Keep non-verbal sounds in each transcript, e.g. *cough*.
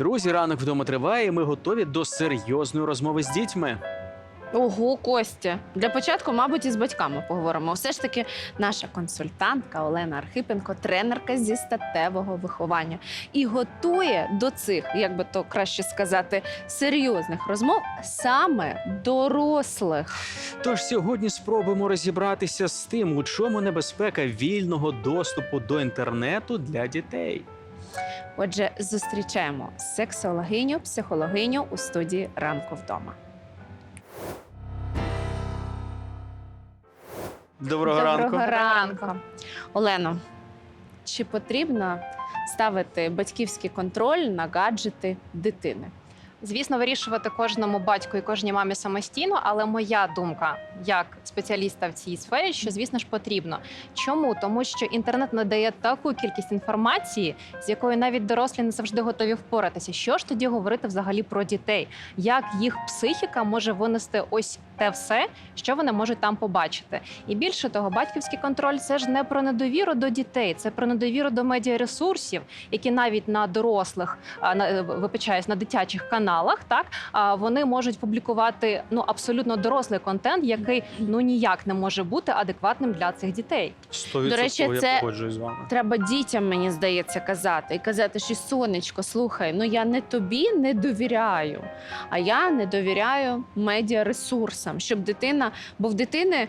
Друзі, ранок вдома триває. і Ми готові до серйозної розмови з дітьми. Ого, Костя. Для початку, мабуть, із батьками поговоримо. Все ж таки, наша консультантка Олена Архипенко, тренерка зі статевого виховання, і готує до цих, як би то краще сказати, серйозних розмов саме дорослих. Тож сьогодні спробуємо розібратися з тим, у чому небезпека вільного доступу до інтернету для дітей. Отже, зустрічаємо сексологиню, психологиню у студії ранку вдома. Доброго, ранку. ранку. Олено, чи потрібно ставити батьківський контроль на гаджети дитини? Звісно, вирішувати кожному батьку і кожній мамі самостійно, але моя думка як спеціаліста в цій сфері, що звісно ж потрібно. Чому? Тому що інтернет надає таку кількість інформації, з якою навіть дорослі не завжди готові впоратися. Що ж тоді говорити взагалі про дітей? Як їх психіка може винести ось те все, що вони можуть там побачити? І більше того, батьківський контроль це ж не про недовіру до дітей, це про недовіру до медіаресурсів, які навіть на дорослих на е, вибачаюсь, на дитячих каналах, так а, вони можуть публікувати ну абсолютно дорослий контент, який ну ніяк не може бути адекватним для цих дітей. 100% До речі, це- з вами. Треба дітям, мені здається, казати і казати, що сонечко, слухай, ну я не тобі не довіряю, а я не довіряю медіаресурсам, щоб дитина, бо в дитини.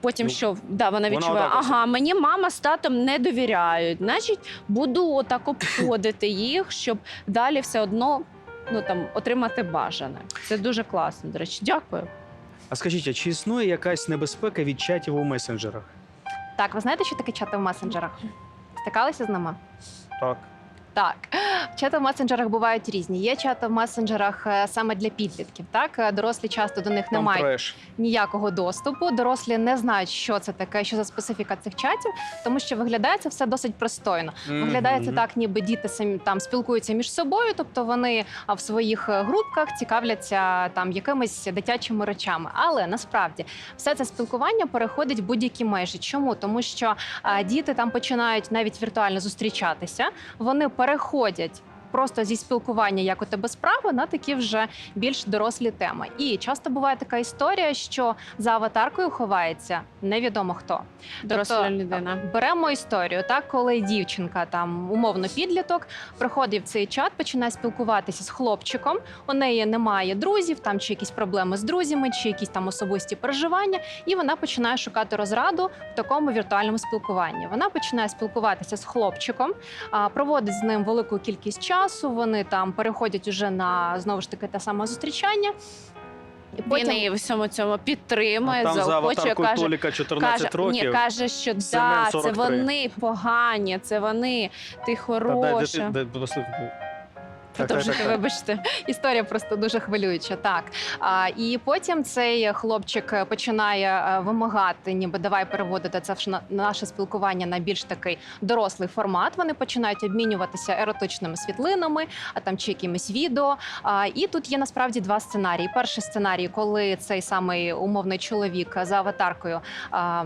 Потім Ну, що да, вона вона відчуває, ось. ага, мені мама з татом не довіряють. Значить, буду отак обходити їх, щоб далі все одно ну там отримати бажане. Це дуже класно. До речі, дякую. А скажіть, а чи існує якась небезпека від чатів у месенджерах? Так, ви знаєте, що таке чати в месенджерах? Стикалися з ними? Так. Так, чати в месенджерах бувають різні. Є чати в месенджерах е, саме для підлітків. Так, Е, дорослі часто до них не Там мають треш. ніякого доступу. Дорослі не знають, що це таке, що за специфіка цих чатів, тому що виглядає це все досить пристойно. Виглядає це так, ніби діти самі там спілкуються між собою, тобто вони в своїх е, групках цікавляться там якимись дитячими речами. Але насправді все це спілкування переходить будь-які межі. Чому? Тому що а, діти там починають навіть віртуально зустрічатися, вони переходять. Просто зі спілкування, як у тебе справи, на такі вже більш дорослі теми. І часто буває така історія, що за аватаркою ховається невідомо хто. Доросла Тобто, людина. Беремо історію, так коли дівчинка там умовно підліток приходить в цей чат, починає спілкуватися з хлопчиком. У неї немає друзів, там чи якісь проблеми з друзями, чи якісь там особисті переживання, і вона починає шукати розраду в такому віртуальному спілкуванні. Вона починає спілкуватися з хлопчиком, проводить з ним велику кількість часу. Вони там переходять уже на знову ж таки те саме зустрічання. І Він її в всьому цьому підтримує, там заохочує, каже, Толіка 14 каже, років. ні, каже, що да, це вони погані, це вони, ти Та дай, хороша. дай, дай, Продовжуйте, вибачте, історія просто дуже хвилююча. Так а, і потім цей хлопчик е, починає е, вимагати, ніби давай переводити це наше спілкування на більш такий дорослий формат. Вони починають обмінюватися еротичними світлинами, а там чи якимись відео. А, і тут є насправді два сценарії. Перший сценарій, коли цей самий умовний чоловік за аватаркою а,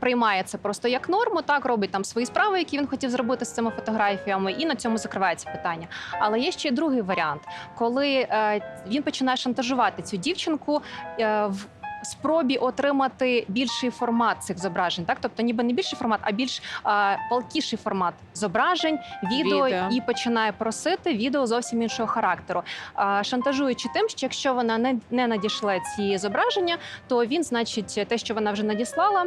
приймає це просто як норму, так робить там свої справи, які він хотів зробити з цими фотографіями, і на цьому закривається питання. Але є ще другий варіант, коли е, він починає шантажувати цю дівчинку е, в. Спробі отримати більший формат цих зображень, так тобто, ніби не більший формат, а більш е, палкіший формат зображень, відео, Відео. і починає просити відео зовсім іншого характеру, е, шантажуючи тим, що якщо вона не, не надійшла ці зображення, то він, значить, те, що вона вже надіслала.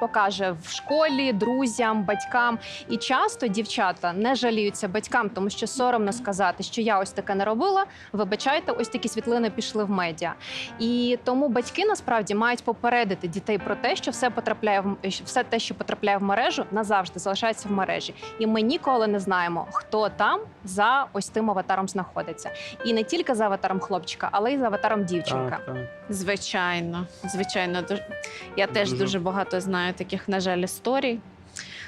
Покаже в школі, друзям, батькам, і часто дівчата не жаліються батькам, тому що соромно сказати, що я ось таке не робила. Вибачайте, ось такі світлини пішли в медіа. І тому батьки насправді мають попередити дітей про те, що все потрапляє в все те, що потрапляє в мережу, назавжди залишається в мережі. І ми ніколи не знаємо, хто там за ось тим аватаром знаходиться. І не тільки за аватаром хлопчика, але й за аватаром дівчинка. Так, так. Звичайно, звичайно, дуже я теж Дуже. дуже багато знаю таких, на жаль, історій.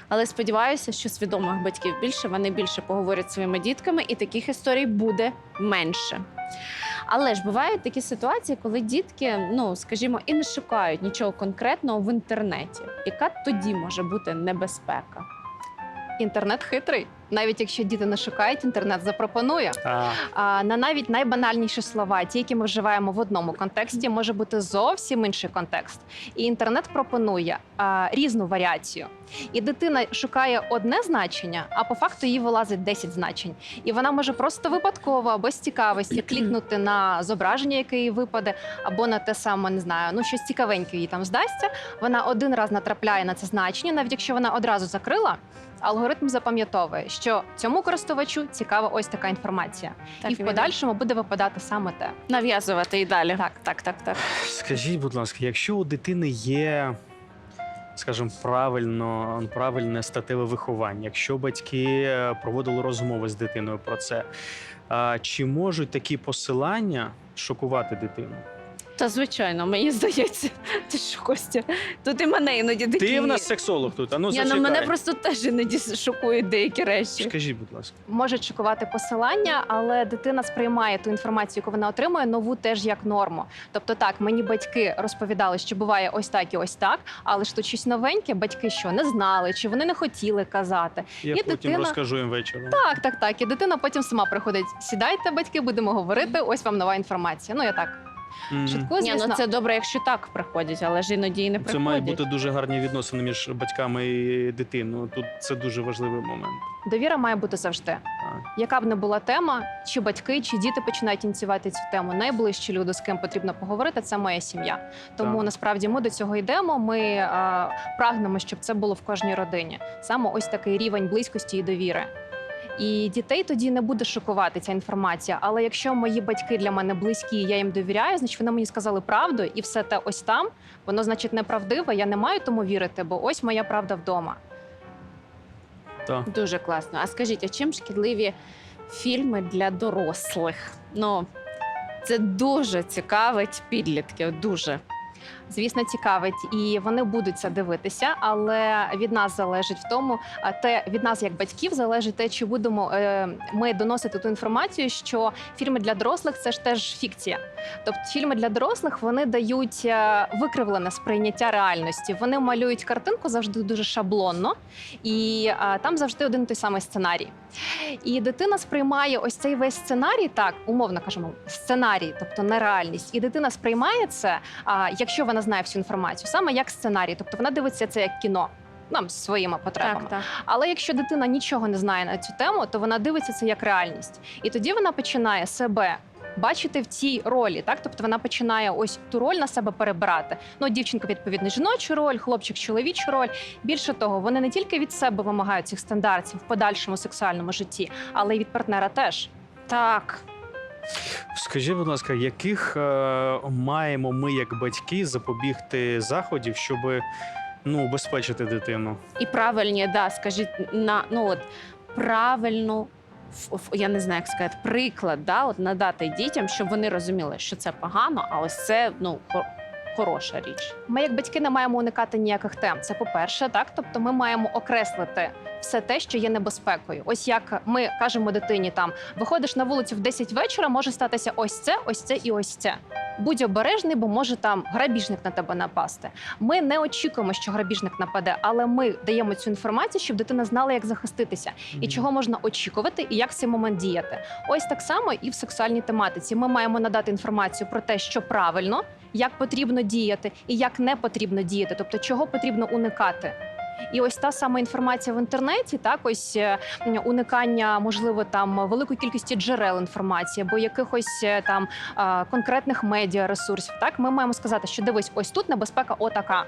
Але сподіваюся, що свідомих батьків більше вони більше поговорять зі своїми дітками, і таких історій буде менше. Але ж бувають такі ситуації, коли дітки, ну скажімо, і не шукають нічого конкретного в інтернеті. Яка тоді може бути небезпека? Інтернет хитрий. Навіть якщо діти не шукають, інтернет запропонує. А, А, на навіть найбанальніші слова, ті, які ми вживаємо в одному контексті, може бути зовсім інший контекст. І інтернет пропонує а, різну варіацію. І дитина шукає одне значення, а по факту їй вилазить 10 значень. І вона може просто випадково або з цікавості клікнути на зображення, яке їй випаде, або на те саме, не знаю, ну щось цікавеньке їй там здасться. Вона один раз натрапляє на це значення, навіть якщо вона одразу закрила. Алгоритм запам'ятовує, що цьому користувачу цікава ось така інформація, Так, і в він подальшому буде випадати саме те. нав'язувати і далі. Так. так, так, так. скажіть, будь ласка, якщо у дитини є, скажімо, правильно, правильне статеве виховання, якщо батьки е, проводили розмови з дитиною про це, а, чи можуть такі посилання шокувати дитину? Та звичайно, мені здається, *laughs* ти що, Костя? Тут і мене іноді такі. Ти в нас сексолог тут, а ну Я, ну, мене просто теж іноді шокують деякі речі. Скажіть, будь ласка. Можуть шокувати посилання, але дитина сприймає ту інформацію, яку вона отримує, нову теж як норму. Тобто, так, мені батьки розповідали, що буває ось так і ось так, але ж тут щось новеньке, батьки що не знали, чи вони не хотіли казати. Я І потім дитина- розкажу їм вечором. Так, так, так. І дитина потім сама приходить. Сідайте, батьки, будемо говорити. Ось вам нова інформація. Ну я так Мгм. шуткую, Ні, звісно. ну це добре, якщо так приходять, але ж іноді і не Це приходять. мають бути дуже гарні відносини між батьками і дитиною. Тут це дуже важливий момент. Довіра має бути завжди. Так. Яка б не була тема, чи батьки, чи діти починають ініціювати цю тему. Найближчі люди, з ким потрібно поговорити, це моя сім'я. Тому Так. насправді ми до цього йдемо. Ми е, прагнемо, щоб це було в кожній родині. Саме ось такий рівень близькості і довіри. І дітей тоді не буде шокувати ця інформація. Але якщо мої батьки для мене близькі, я їм довіряю, значить вони мені сказали правду, і все те ось там, воно значить неправдиве. Я не маю тому вірити, бо ось моя правда вдома. Так. Дуже класно. А скажіть, а чим шкідливі фільми для дорослих? Ну, це дуже цікавить підлітків. Дуже. Звісно, цікавить, і вони будуть це дивитися. Але від нас залежить в тому, те від нас, як батьків, залежить те, чи будемо е, ми доносити ту інформацію, що фільми для дорослих це ж теж фікція. Тобто, фільми для дорослих вони дають е, викривлене сприйняття реальності. Вони малюють картинку завжди дуже шаблонно, і там завжди один той самий сценарій. І дитина сприймає ось цей весь сценарій, так умовно кажемо, сценарій, тобто нереальність. І дитина сприймає це, якщо вона знає всю інформацію, саме як сценарій, тобто вона дивиться це як кіно. Нам своїми потребами. Так, так. Але якщо дитина нічого не знає на цю тему, то вона дивиться це як реальність, і тоді вона починає себе. Бачити в цій ролі, так тобто вона починає ось ту роль на себе перебирати. Ну, дівчинка відповідно жіночу роль, хлопчик чоловічу роль. Більше того, вони не тільки від себе вимагають цих стандартів в подальшому сексуальному житті, але й від партнера теж. Так. Скажіть, будь ласка, яких е, маємо ми, як батьки, запобігти заходів, щоб ну, убезпечити дитину? І правильні, да, скажіть, на ну от правильну. ф- Я не знаю, як сказати, приклад, да, от надати дітям, щоб вони розуміли, що це погано, а ось це ну хороша річ. Ми, як батьки, не маємо уникати ніяких тем. Це по-перше, так тобто ми маємо окреслити все те, що є небезпекою. Ось як ми кажемо дитині, там виходиш на вулицю в 10 вечора, може статися ось це, ось це і ось це. Будь обережний, бо може там грабіжник на тебе напасти. Ми не очікуємо, що грабіжник нападе, але ми даємо цю інформацію, щоб дитина знала, як захиститися і чого можна очікувати, і як в цей момент діяти. Ось так само і в сексуальній тематиці. Ми маємо надати інформацію про те, що правильно, як потрібно діяти і як не потрібно діяти, тобто чого потрібно уникати. І ось та сама інформація в інтернеті, так ось е, уникання, можливо, там великої кількості джерел інформації або якихось е, там конкретних медіа ресурсів. Так, ми маємо сказати, що дивись, ось тут небезпека отака.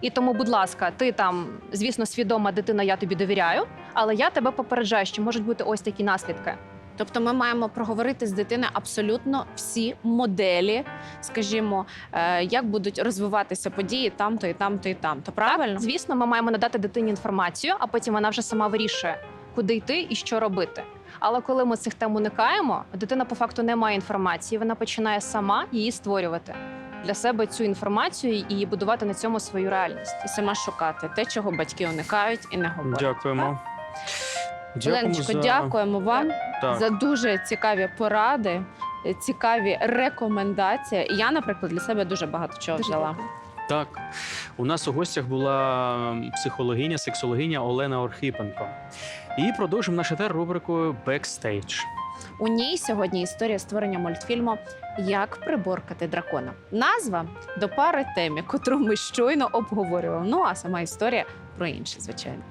І тому, будь ласка, ти там, звісно, свідома дитина, я тобі довіряю, але я тебе попереджаю, що можуть бути ось такі наслідки. Тобто ми маємо проговорити з дитиною абсолютно всі моделі, скажімо, е, як будуть розвиватися події там-то і там-то і там-то. Правильно? Так, звісно, ми маємо надати дитині інформацію, а потім вона вже сама вирішує, куди йти і що робити. Але коли ми цих тем уникаємо, дитина по факту не має інформації, вона починає сама її створювати для себе цю інформацію і будувати на цьому свою реальність. І сама шукати те, чого батьки уникають і не говорять. Дякуємо. Леночко, за- дякуємо вам Так. за дуже цікаві поради, цікаві рекомендації. Я, наприклад, для себе дуже багато чого Дуже взяла. Так, у нас у гостях була психологиня, сексологиня Олена Орхипенко. І продовжимо нашу тер рубрикою Бекстейдж. У ній сьогодні історія створення мультфільму Як приборкати дракона. Назва до пари темі, котру ми щойно обговорювали. Ну а сама історія про інше, звичайно.